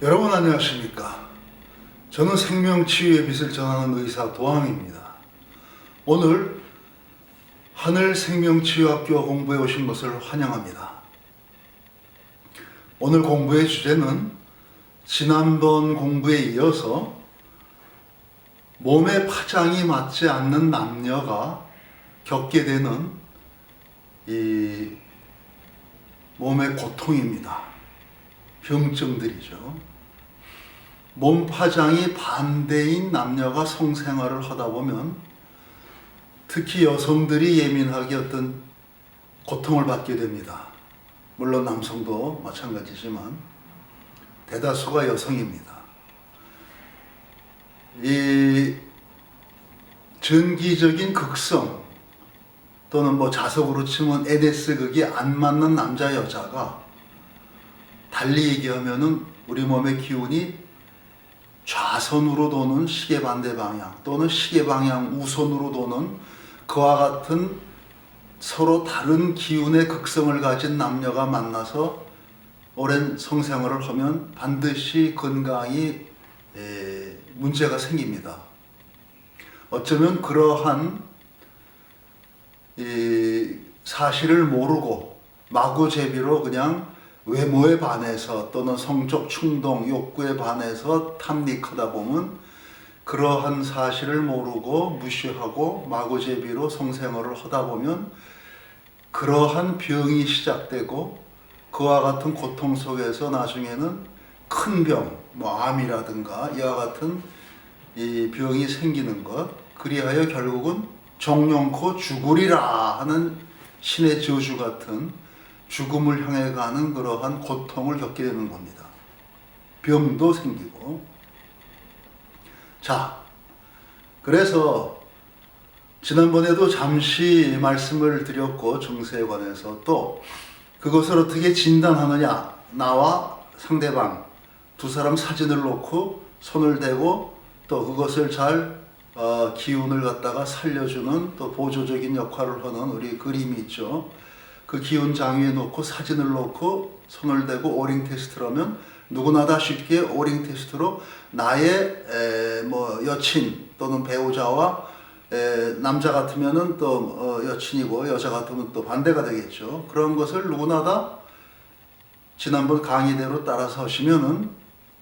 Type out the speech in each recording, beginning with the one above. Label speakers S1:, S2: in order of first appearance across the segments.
S1: 여러분 안녕하십니까? 저는 생명치유의 빛을 전하는 의사 도항입니다. 오늘 하늘 생명치유학교 공부에 오신 것을 환영합니다. 오늘 공부의 주제는 지난번 공부에 이어서 몸의 파장이 맞지 않는 남녀가 겪게 되는 이 몸의 고통입니다. 병증들이죠. 몸 파장이 반대인 남녀가 성생활을 하다 보면 특히 여성들이 예민하게 어떤 고통을 받게 됩니다. 물론 남성도 마찬가지지만 대다수가 여성입니다. 이 전기적인 극성 또는 뭐 자석으로 치면 에데스 극이 안 맞는 남자 여자가 달리 얘기하면은 우리 몸의 기운이 좌선으로 도는 시계 반대 방향 또는 시계 방향 우선으로 도는 그와 같은 서로 다른 기운의 극성을 가진 남녀가 만나서 오랜 성생활을 하면 반드시 건강이 에, 문제가 생깁니다. 어쩌면 그러한 이 사실을 모르고 마구제비로 그냥 외모에 반해서 또는 성적 충동, 욕구에 반해서 탐닉하다 보면 그러한 사실을 모르고 무시하고 마구제비로 성생활을 하다 보면 그러한 병이 시작되고 그와 같은 고통 속에서 나중에는 큰 병, 뭐 암이라든가 이와 같은 이 병이 생기는 것 그리하여 결국은 정령코 죽으리라 하는 신의 저주 같은 죽음을 향해 가는 그러한 고통을 겪게 되는 겁니다. 병도 생기고. 자, 그래서 지난번에도 잠시 말씀을 드렸고 정세에 관해서 또 그것을 어떻게 진단하느냐 나와 상대방 두 사람 사진을 놓고 손을 대고 또 그것을 잘 어, 기운을 갖다가 살려주는 또 보조적인 역할을 하는 우리 그림이 있죠. 그 기운 장위에 놓고 사진을 놓고 손을 대고 오링 테스트를 하면 누구나 다 쉽게 오링 테스트로 나의 에, 뭐 여친 또는 배우자와 에, 남자 같으면은 또 어, 여친이고 여자 같으면 또 반대가 되겠죠. 그런 것을 누구나 다 지난번 강의대로 따라서 하시면은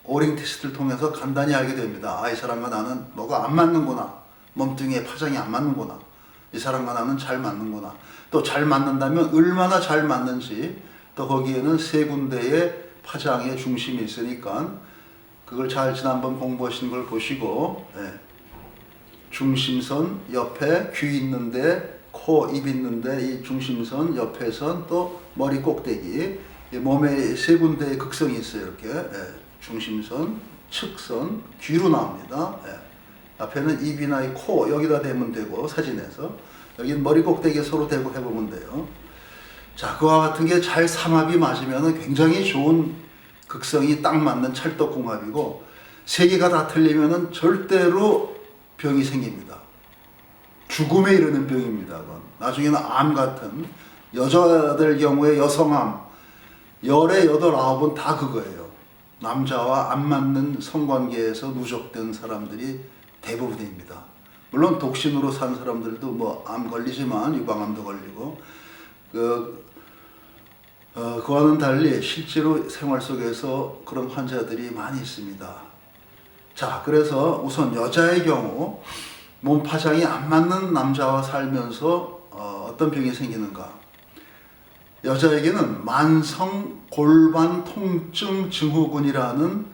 S1: 오링 테스트를 통해서 간단히 알게 됩니다. 아, 이 사람과 나는 뭐가 안 맞는구나. 몸뚱이에 파장이 안 맞는구나. 이 사람과 나는 잘 맞는구나. 또 잘 맞는다면 얼마나 잘 맞는지 또 거기에는 세 군데의 파장의 중심이 있으니까 그걸 잘 지난번 공부하신 걸 보시고 예. 중심선 옆에 귀 있는데 코, 입 있는데 이 중심선 옆에선 또 머리 꼭대기 이 몸에 세 군데의 극성이 있어요 이렇게 예. 중심선, 측선, 귀로 나옵니다. 예. 앞에는 입이나 이 코 여기다 대면 되고 사진에서 여기는 머리 꼭대기에 서로 대고 해보면 돼요. 자 그와 같은 게 잘 삼합이 맞으면 굉장히 좋은 극성이 딱 맞는 찰떡궁합이고 세 개가 다 틀리면은 절대로 병이 생깁니다. 죽음에 이르는 병입니다. 그건. 나중에는 암 같은 여자들 경우에 여성암 열의 여덟 아홉은 다 그거예요. 남자와 안 맞는 성관계에서 누적된 사람들이 대부분입니다. 물론 독신으로 산 사람들도 뭐 암 걸리지만 유방암도 걸리고 그 어, 그와는 달리 실제로 생활 속에서 그런 환자들이 많이 있습니다. 자, 그래서 우선 여자의 경우 몸 파장이 안 맞는 남자와 살면서 어, 어떤 병이 생기는가? 여자에게는 만성 골반 통증 증후군이라는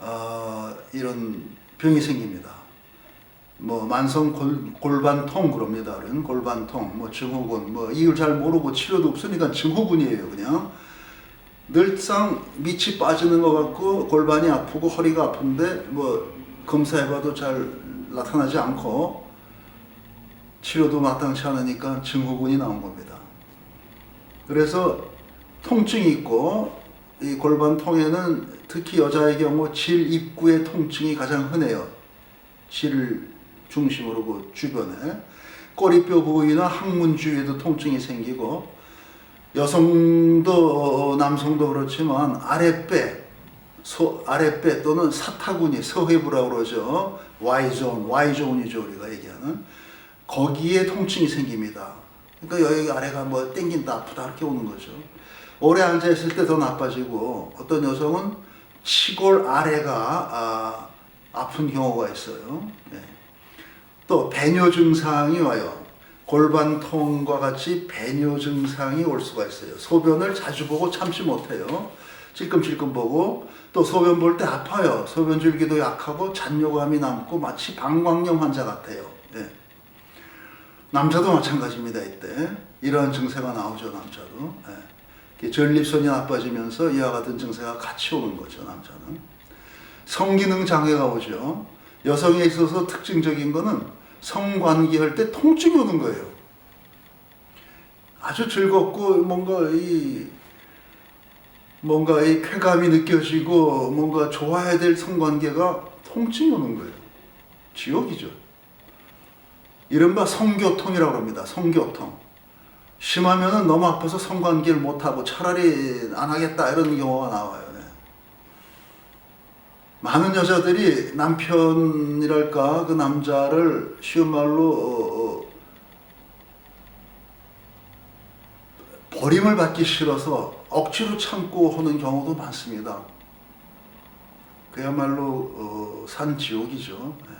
S1: 어, 이런 병이 생깁니다. 뭐 만성 골, 골반통 그럽니다. 골반통, 뭐 증후군, 뭐 이걸 잘 모르고 치료도 없으니까 증후군이에요, 그냥. 늘상 밑이 빠지는 것 같고 골반이 아프고 허리가 아픈데 뭐 검사해봐도 잘 나타나지 않고 치료도 마땅치 않으니까 증후군이 나온 겁니다. 그래서 통증이 있고 이 골반 통에는 특히 여자의 경우 질 입구의 통증이 가장 흔해요. 질 중심으로 그 주변에 꼬리뼈 부위나 항문 주위에도 통증이 생기고 여성도 남성도 그렇지만 아랫배 소 아랫배 또는 사타구니 서회부라고 그러죠. Y존, Y존이죠 우리가 얘기하는 거기에 통증이 생깁니다. 그러니까 여기 아래가 뭐 땡긴다 아프다 이렇게 오는 거죠. 오래 앉아 있을 때 더 나빠지고 어떤 여성은 치골 아래가 아, 아픈 경우가 있어요. 네. 또 배뇨 증상이 와요. 골반통과 같이 배뇨 증상이 올 수가 있어요. 소변을 자주 보고 참지 못해요. 찔끔찔끔 보고 또 소변 볼 때 아파요. 소변 줄기도 약하고 잔뇨감이 남고 마치 방광염 환자 같아요. 예. 남자도 마찬가지입니다. 이때 이러한 증세가 나오죠. 남자도 예. 전립선이 나빠지면서 이와 같은 증세가 같이 오는 거죠. 남자는 성기능 장애가 오죠. 여성에 있어서 특징적인 거는 성관계할 때 통증이 오는 거예요. 아주 즐겁고 뭔가 이 뭔가 이 쾌감이 느껴지고 뭔가 좋아야 될 성관계가 통증이 오는 거예요. 지옥이죠. 이른바 성교통이라고 합니다. 성교통. 심하면은 너무 아파서 성관계를 못하고 차라리 안 하겠다 이런 경우가 나와요. 네. 많은 여자들이 남편이랄까 그 남자를 쉬운 말로 어, 어, 버림을 받기 싫어서 억지로 참고 하는 경우도 많습니다. 그야말로 어, 산 지옥이죠. 네.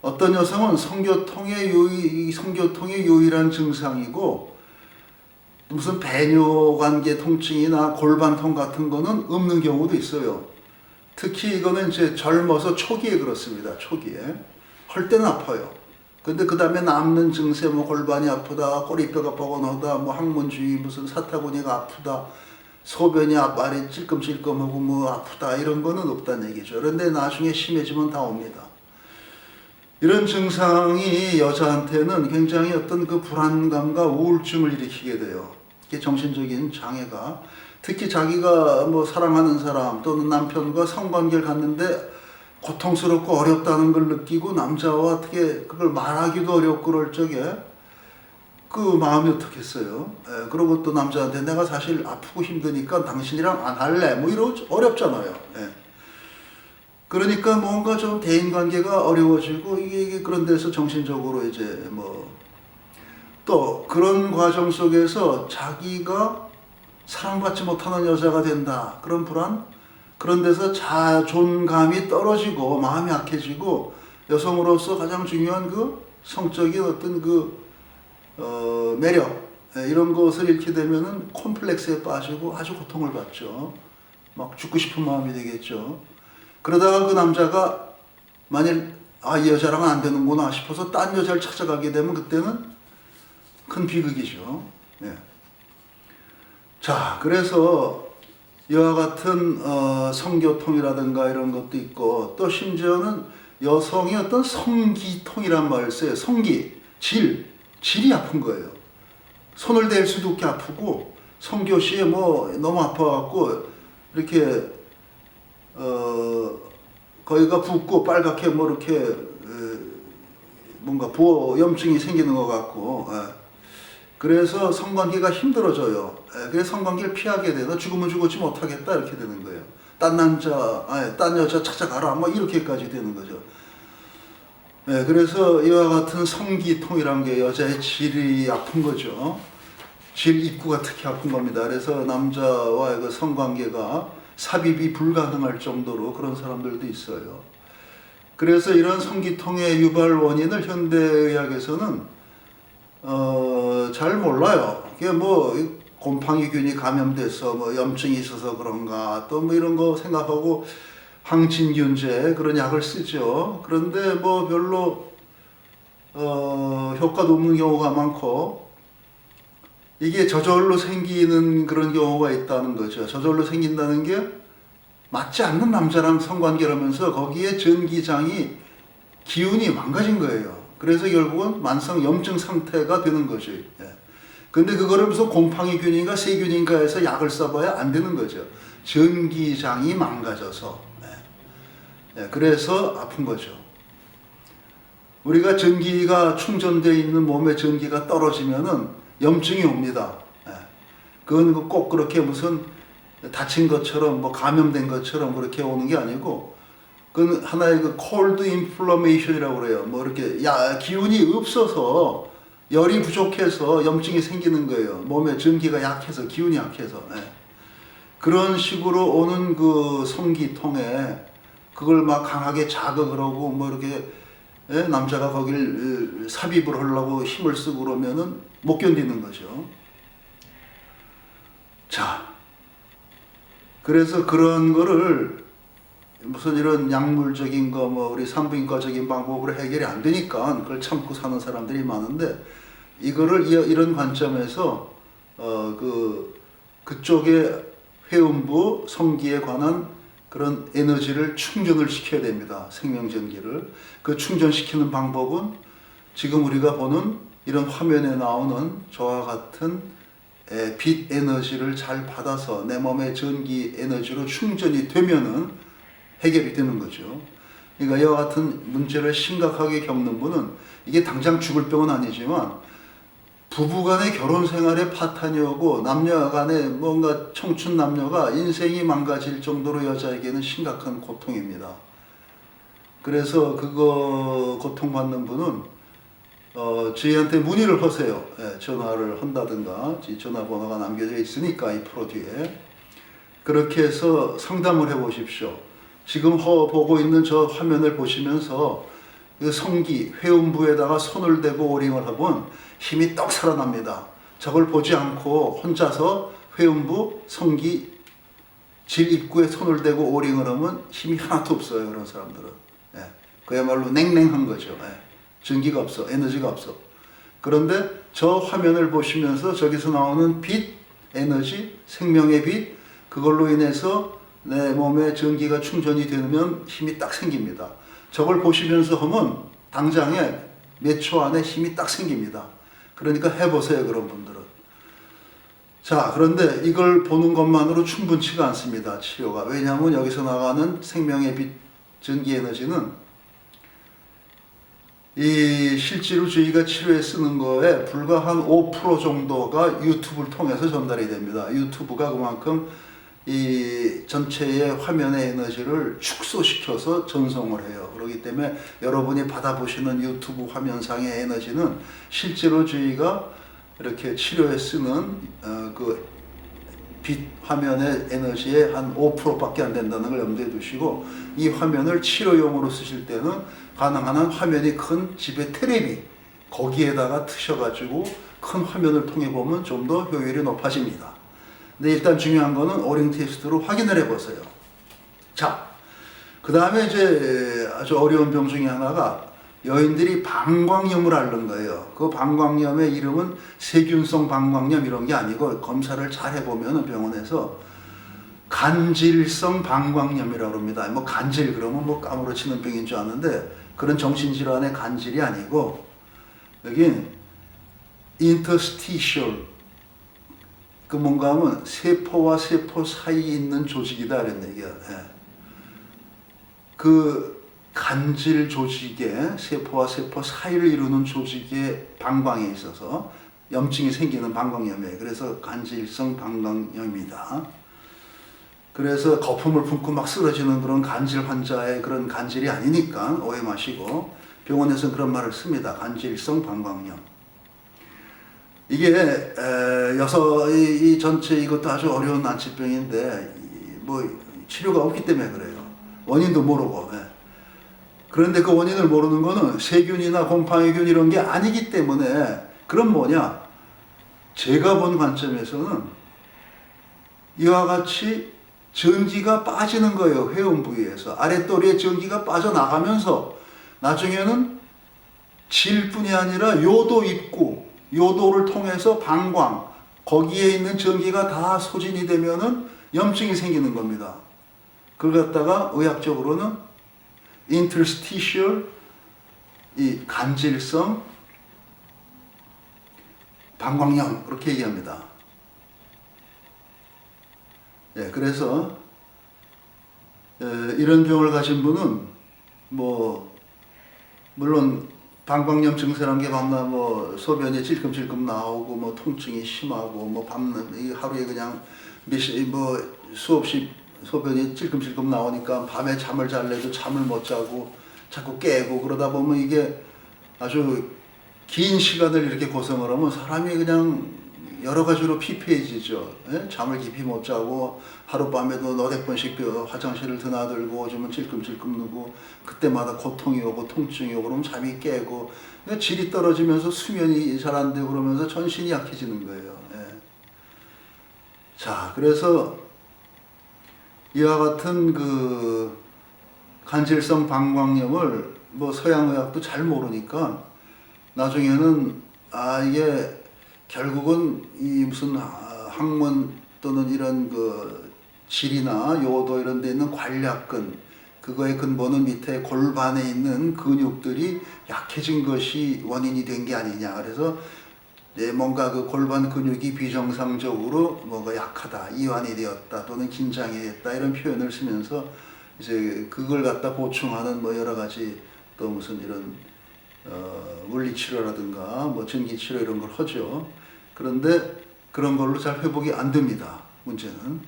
S1: 어떤 여성은 성교통의 요이, 이 성교통의 유일한 증상이고 무슨 배뇨 관계 통증이나 골반통 같은 거는 없는 경우도 있어요. 특히 이거는 이제 젊어서 초기에 그렇습니다. 초기에 할 때는 아파요. 근데 그 다음에 남는 증세 뭐 골반이 아프다, 꼬리뼈가 뻐근하다, 뭐 항문주의 무슨 사타구니가 아프다, 소변이 앞발이 찔끔찔끔하고 뭐 아프다 이런 거는 없다는 얘기죠. 그런데 나중에 심해지면 다 옵니다. 이런 증상이 여자한테는 굉장히 어떤 그 불안감과 우울증을 일으키게 돼요. 이게 정신적인 장애가 특히 자기가 뭐 사랑하는 사람 또는 남편과 성관계를 갖는데 고통스럽고 어렵다는 걸 느끼고 남자와 어떻게 그걸 말하기도 어렵고 그럴 적에 그 마음이 어떻겠어요? 예, 그리고 또 남자한테 내가 사실 아프고 힘드니까 당신이랑 안 할래 뭐 이러 어렵잖아요. 예. 그러니까 뭔가 좀 대인 관계가 어려워지고 이게, 이게 그런 데서 정신적으로 이제 뭐 또 그런 과정 속에서 자기가 사랑받지 못하는 여자가 된다 그런 불안 그런 데서 자존감이 떨어지고 마음이 약해지고 여성으로서 가장 중요한 그 성적인 어떤 그 어, 매력 예, 이런 것을 잃게 되면은 콤플렉스에 빠지고 아주 고통을 받죠. 막 죽고 싶은 마음이 되겠죠. 그러다가 그 남자가 만일 아 이 여자랑은 안 되는구나 싶어서 딴 여자를 찾아가게 되면 그때는 큰 비극이죠. 예. 자, 그래서 이와 같은 어, 성교통이라든가 이런 것도 있고 또 심지어는 여성이 어떤 성기통이란 말을 써요. 성기, 질, 질이 아픈 거예요. 손을 댈 수도 없게 아프고 성교시에 뭐 너무 아파갖고 이렇게 어 거기가 붓고 빨갛게 뭐 이렇게 에, 뭔가 부어 염증이 생기는 것 같고 예. 그래서 성관계가 힘들어져요. 예, 그래서 성관계를 피하게 되다 죽으면 죽었지 못하겠다 이렇게 되는 거예요. 딴 남자, 아니, 딴 여자 찾아가라 뭐 이렇게까지 되는 거죠. 네, 그래서 이와 같은 성기통이란 게 여자의 질이 아픈 거죠. 질 입구가 특히 아픈 겁니다. 그래서 남자와의 그 성관계가 삽입이 불가능할 정도로 그런 사람들도 있어요. 그래서 이런 성기통의 유발 원인을 현대의학에서는 어, 잘 몰라요. 이게 뭐 곰팡이균이 감염돼서 뭐 염증이 있어서 그런가 또 뭐 이런 거 생각하고 항진균제 그런 약을 쓰죠. 그런데 뭐 별로 어, 효과도 없는 경우가 많고 이게 저절로 생기는 그런 경우가 있다는 거죠. 저절로 생긴다는 게 맞지 않는 남자랑 성관계를 하면서 거기에 전기장이 기운이 망가진 거예요. 그래서 결국은 만성 염증 상태가 되는 거죠. 예. 근데 그거를 무슨 곰팡이 균인가 세균인가 해서 약을 써봐야 안 되는 거죠. 전기장이 망가져서. 예. 예, 그래서 아픈 거죠. 우리가 전기가 충전되어 있는 몸에 전기가 떨어지면은 염증이 옵니다. 예. 그건 꼭 그렇게 무슨 다친 것처럼 뭐 감염된 것처럼 그렇게 오는 게 아니고 그건 하나의 그 cold inflammation이라고 그래요. 뭐 이렇게 야 기운이 없어서 열이 부족해서 염증이 생기는 거예요. 몸에 전기가 약해서 기운이 약해서 예. 그런 식으로 오는 그 성기통에 그걸 막 강하게 자극을 하고 뭐 이렇게 예? 남자가 어, 삽입을 하려고 힘을 쓰고 그러면은 못 견디는 거죠. 자, 그래서 그런 거를 무슨 이런 약물적인 거 뭐 우리 산부인과적인 방법으로 해결이 안 되니까 그걸 참고 사는 사람들이 많은데 이거를 이- 이런 관점에서 어 그 그쪽에 회음부 성기에 관한 그런 에너지를 충전을 시켜야 됩니다. 생명전기를 그 충전시키는 방법은 지금 우리가 보는 이런 화면에 나오는 저와 같은 에, 빛 에너지를 잘 받아서 내 몸의 전기 에너지로 충전이 되면은 해결이 되는 거죠. 그러니까 이와 같은 문제를 심각하게 겪는 분은 이게 당장 죽을 병은 아니지만 부부간의 결혼 생활에 파탄이 오고 남녀간의 뭔가 청춘 남녀가 인생이 망가질 정도로 여자에게는 심각한 고통입니다. 그래서 그거 고통받는 분은 어, 저희한테 문의를 하세요. 예, 전화를 한다든가 이 전화번호가 남겨져 있으니까 이 프로 뒤에 그렇게 해서 상담을 해보십시오. 지금 허 보고 있는 저 화면을 보시면서 그 성기 회음부에다가 손을 대고 오링을 하면 힘이 떡 살아납니다. 저걸 보지 않고 혼자서 회음부 성기 질 입구에 손을 대고 오링을 하면 힘이 하나도 없어요. 그런 사람들은. 예, 그야말로 냉랭한 거죠. 예, 전기가 없어, 에너지가 없어. 그런데 저 화면을 보시면서 저기서 나오는 빛, 에너지, 생명의 빛, 그걸로 인해서 내 몸에 전기가 충전이 되면 힘이 딱 생깁니다. 저걸 보시면서 하면 당장에 몇 초 안에 힘이 딱 생깁니다. 그러니까 해보세요, 그런 분들은. 자, 그런데 이걸 보는 것만으로 충분치가 않습니다, 치료가. 왜냐하면 여기서 나가는 생명의 빛, 전기 에너지는 이 실제로 저희가 치료에 쓰는 거에 불과 한 5% 정도가 유튜브를 통해서 전달이 됩니다. 유튜브가 그만큼 이 전체의 화면의 에너지를 축소시켜서 전송을 해요. 그렇기 때문에 여러분이 받아보시는 유튜브 화면상의 에너지는 실제로 저희가 이렇게 치료에 쓰는 어, 그 빛 화면의 에너지의 한 5%밖에 안 된다는 걸 염두에 두시고 이 화면을 치료용으로 쓰실 때는 가능한 한 화면이 큰 집의 테레비 거기에다가 트셔가지고 큰 화면을 통해 보면 좀 더 효율이 높아집니다. 근데 일단 중요한 거는 오링 테스트로 확인을 해보세요. 자, 그 다음에 이제 아주 어려운 병 중에 하나가 여인들이 방광염을 앓는 거예요. 그 방광염의 이름은 세균성 방광염 이런 게 아니고 검사를 잘 해보면 병원에서 간질성 방광염이라고 합니다. 뭐 간질 그러면 뭐 까무러치는 병인 줄 아는데 그런 정신질환의 간질이 아니고 여긴 interstitial 그 뭔가 하면 세포와 세포 사이에 있는 조직이다 이런 얘기야. 예. 그 간질 조직에 세포와 세포 사이를 이루는 조직의 방광에 있어서 염증이 생기는 방광염이에요. 그래서 간질성 방광염이다. 그래서 거품을 품고 막 쓰러지는 그런 간질 환자의 그런 간질이 아니니까 오해 마시고 병원에서 그런 말을 씁니다. 간질성 방광염. 이게 에, 여섯 이, 이 전체 이것도 아주 어려운 난치병인데 이, 뭐 치료가 없기 때문에 그래요. 원인도 모르고. 예. 그런데 그 원인을 모르는 거는 세균이나 곰팡이균 이런 게 아니기 때문에 그럼 뭐냐? 제가 본 관점에서는 이와 같이 전기가 빠지는 거예요. 회음 부위에서 아랫도리에 전기가 빠져나가면서 나중에는 질뿐이 아니라 요도 입구, 요도를 통해서 방광 거기에 있는 전기가 다 소진이 되면은 염증이 생기는 겁니다. 그걸 갖다가 의학적으로는 interstitial 이 간질성 방광염 그렇게 얘기합니다. 예, 그래서 에, 이런 병을 가진 분은 뭐 물론 방광염 증세란 게 밤낮 뭐 소변이 찔끔찔끔 나오고 뭐 통증이 심하고 뭐 밤낮 이 하루에 그냥 몇시 뭐 수없이 소변이 찔끔찔끔 나오니까 밤에 잠을 잘래도 잠을 못 자고 자꾸 깨고 그러다 보면 이게 아주 긴 시간을 이렇게 고생을 하면 사람이 그냥 여러 가지로 피폐해지죠. 예? 잠을 깊이 못 자고 하룻밤에도 너댓 번씩 그 화장실을 드나들고 오줌은 찔끔찔끔 누고 그때마다 고통이 오고 통증이 오고 그러면 잠이 깨고 질이 떨어지면서 수면이 잘 안 되고 그러면서 전신이 약해지는 거예요. 예. 자, 그래서 이와 같은 그 간질성 방광염을 뭐 서양 의학도 잘 모르니까 나중에는 아 이게 결국은 이 무슨 아, 학문 또는 이런 그 질이나 요도 이런 데 있는 관략근 그거의 근본은 밑에 골반에 있는 근육들이 약해진 것이 원인이 된 게 아니냐 그래서 네, 뭔가 그 골반 근육이 비정상적으로 뭔가 약하다, 이완이 되었다, 또는 긴장이 됐다 이런 표현을 쓰면서 이제 그걸 갖다 보충하는 뭐 여러 가지 또 무슨 이런 어, 물리 치료라든가 뭐 전기 치료 이런 걸 하죠. 그런데 그런 걸로 잘 회복이 안 됩니다. 문제는.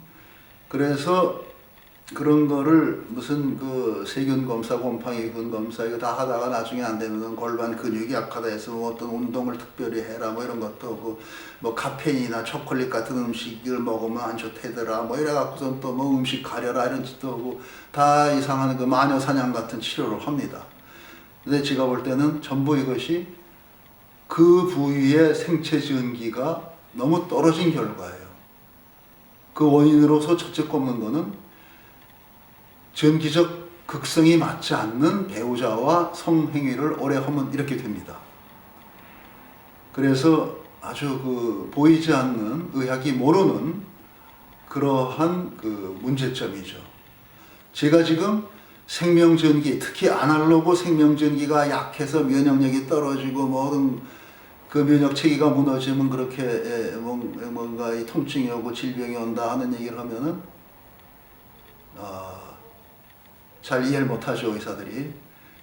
S1: 그래서 그런 거를 무슨 그 세균 검사, 곰팡이균 검사 이거 다 하다가 나중에 안 되면 골반 근육이 약하다 해서 뭐 어떤 운동을 특별히 해라 뭐 이런 것도 하고 뭐 카페인이나 초콜릿 같은 음식을 먹으면 안 좋대더라 뭐 이래 갖고선 또 뭐 음식 가려라 이런 짓도 하고 다 이상한 그 마녀 사냥 같은 치료를 합니다. 근데 제가 볼 때는 전부 이것이 그 부위의 생체 전기가 너무 떨어진 결과예요. 그 원인으로서 첫째 꼽는 거는 전기적 극성이 맞지 않는 배우자와 성행위를 오래 하면 이렇게 됩니다. 그래서 아주 그 보이지 않는 의학이 모르는 그러한 그 문제점이죠. 제가 지금 생명전기, 특히 아날로그 생명전기가 약해서 면역력이 떨어지고 뭐든 그 면역 체계가 무너지면 그렇게 뭔가 이 통증이 오고 질병이 온다 하는 얘기를 하면은 어, 잘 이해를 못하죠 의사들이.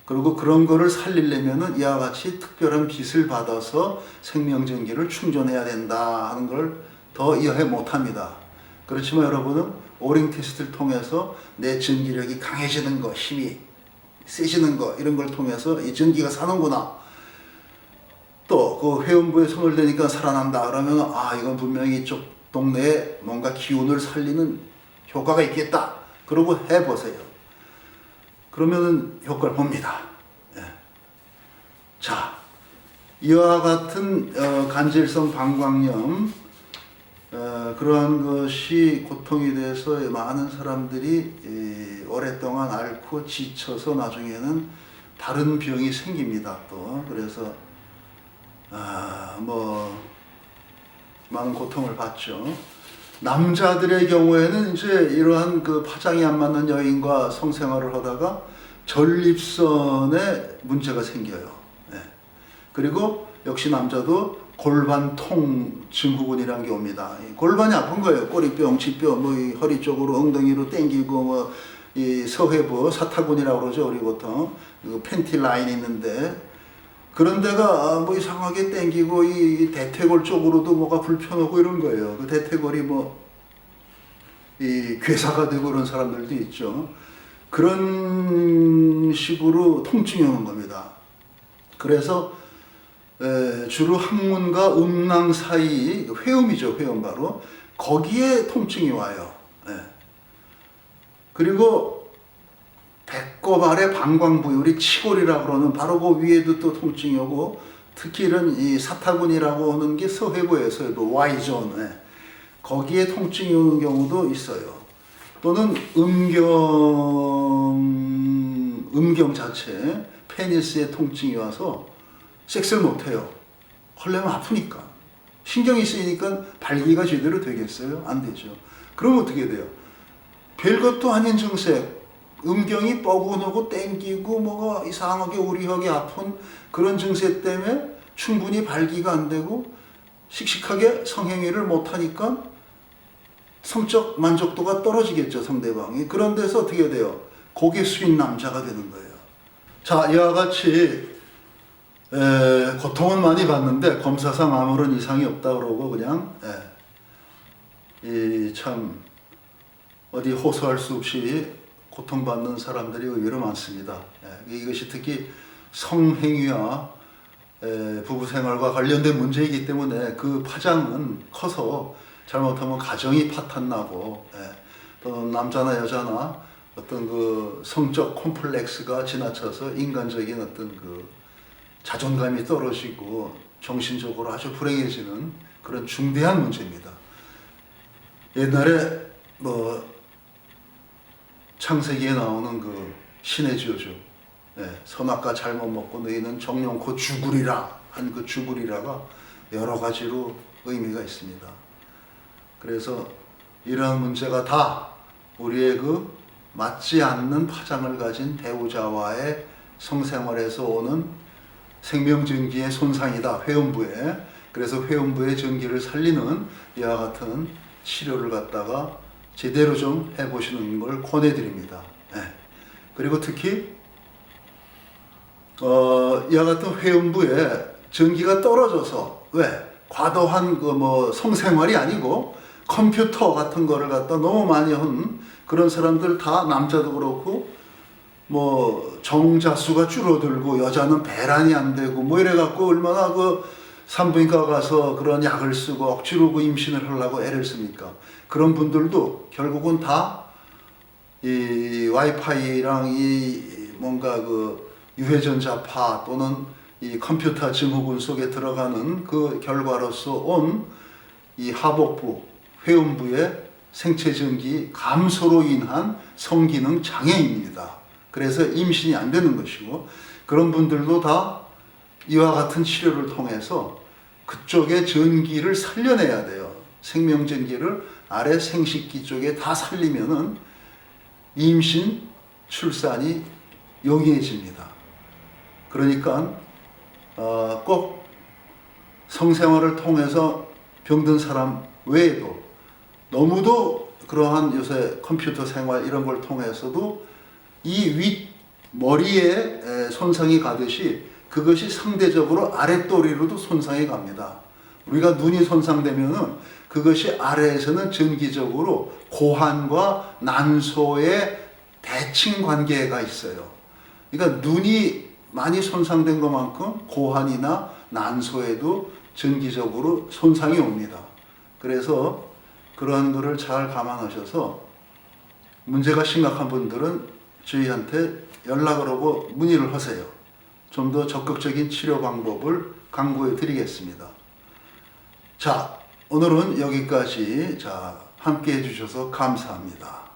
S1: 그리고 그런 거를 살리려면은 이와 같이 특별한 빚을 받아서 생명전기를 충전해야 된다 하는 걸 더 이해 못합니다. 그렇지만 여러분은 오링 테스트를 통해서 내 전기력이 강해지는 거, 힘이 세지는 거 이런 걸 통해서 이 전기가 사는구나. 또 그 회원부에 손을 대니까 살아난다 그러면 아 이건 분명히 이쪽 동네에 뭔가 기운을 살리는 효과가 있겠다. 그러고 해보세요. 그러면은 효과를 봅니다. 예. 자, 이와 같은 어, 간질성 방광염 어, 그러한 것이 고통이 돼서 많은 사람들이 이, 오랫동안 앓고 지쳐서 나중에는 다른 병이 생깁니다. 또 그래서 아, 뭐 많은 고통을 받죠. 남자들의 경우에는 이제 이러한 그 파장이 안 맞는 여인과 성생활을 하다가 전립선에 문제가 생겨요. 예. 그리고 역시 남자도 골반 통 증 후군이라는 게 옵니다. 이 골반이 아픈 거예요. 꼬리뼈, 엉치뼈, 뭐이 허리 쪽으로 엉덩이로 땡기고 뭐 이 서회부 사타구니라고 그러죠. 우리 보통 그 팬티 라인 있는데 그런 데가 뭐 이상하게 땡기고 이 대퇴골 쪽으로도 뭐가 불편하고 이런 거예요. 그 대퇴골이 뭐 이 괴사가 되고 그런 사람들도 있죠. 그런 식으로 통증이 오는 겁니다. 그래서 에, 주로 항문과 음낭 사이 회음이죠, 회음 바로 거기에 통증이 와요. 예. 그리고 배꼽 아래 방광부율이 치골이라고 그러는 바로 그 위에도 또 통증이 오고 특히 이런 이 사타구니라고 하는 게 서해부예요, 서해부 Y존. 예. 거기에 통증이 오는 경우도 있어요. 또는 음경 음경 자체 페니스에 통증이 와서 섹스를 못 해요. 하려면 아프니까. 신경이 쓰이니까 발기가 제대로 되겠어요? 안 되죠. 그럼 어떻게 돼요? 별것도 아닌 증세, 음경이 뻐근하고 땡기고 뭐가 이상하게 우리하게 아픈 그런 증세 때문에 충분히 발기가 안 되고 씩씩하게 성행위를 못 하니까 성적 만족도가 떨어지겠죠 상대방이. 그런 데서 어떻게 돼요? 고개 숙인 남자가 되는 거예요. 자 이와 같이 에, 고통은 많이 받는데 검사상 아무런 이상이 없다 그러고 그냥 예, 이참 어디 호소할 수 없이 고통받는 사람들이 의외로 많습니다. 예, 이것이 특히 성행위와 에, 부부 생활과 관련된 문제이기 때문에 그 파장은 커서 잘못하면 가정이 파탄나고 예, 또 남자나 여자나 어떤 그 성적 콤플렉스가 지나쳐서 인간적인 어떤 그 자존감이 떨어지고 정신적으로 아주 불행해지는 그런 중대한 문제입니다. 옛날에 뭐 창세기에 나오는 그 신의 지어죠. 예, 선악과 잘못 먹고 너희는 정령코 죽으리라 한 그 죽으리라가 여러 가지로 의미가 있습니다. 그래서 이러한 문제가 다 우리의 그 맞지 않는 파장을 가진 배우자와의 성생활에서 오는 생명전기의 손상이다 회원부에 그래서 회원부의 전기를 살리는 이와 같은 치료를 갖다가 제대로 좀 해보시는 걸 권해드립니다. 예. 그리고 특히 어, 이와 같은 회원부에 전기가 떨어져서 왜 과도한 그 뭐 성생활이 아니고 컴퓨터 같은 거를 갖다 너무 많이 한 그런 사람들 다 남자도 그렇고 뭐 정자 수가 줄어들고 여자는 배란이 안 되고 뭐 이래 갖고 얼마나 그 산부인과 가서 그런 약을 쓰고 억지로 그 임신을 하려고 애를 씁니까? 그런 분들도 결국은 다 이 와이파이랑 이 뭔가 그 유해전자파 또는 이 컴퓨터 증후군 속에 들어가는 그 결과로서 온 이 하복부, 회음부의 생체 전기 감소로 인한 성기능 장애입니다. 그래서 임신이 안 되는 것이고 그런 분들도 다 이와 같은 치료를 통해서 그쪽의 전기를 살려내야 돼요. 생명 전기를 아래 생식기 쪽에 다 살리면은 임신, 출산이 용이해집니다. 그러니까 어, 꼭 성생활을 통해서 병든 사람 외에도 너무도 그러한 요새 컴퓨터 생활 이런 걸 통해서도 이 윗 머리에 에, 손상이 가듯이 그것이 상대적으로 아랫도리로도 손상이 갑니다. 우리가 눈이 손상되면은 그것이 아래에서는 전기적으로 고환과 난소의 대칭 관계가 있어요. 그러니까 눈이 많이 손상된 것만큼 고환이나 난소에도 전기적으로 손상이 옵니다. 그래서 그런 거를 잘 감안하셔서 문제가 심각한 분들은 저희한테 연락을 하고 문의를 하세요. 좀 더 적극적인 치료 방법을 강구해 드리겠습니다. 자, 오늘은 여기까지 자, 함께 해 주셔서 감사합니다.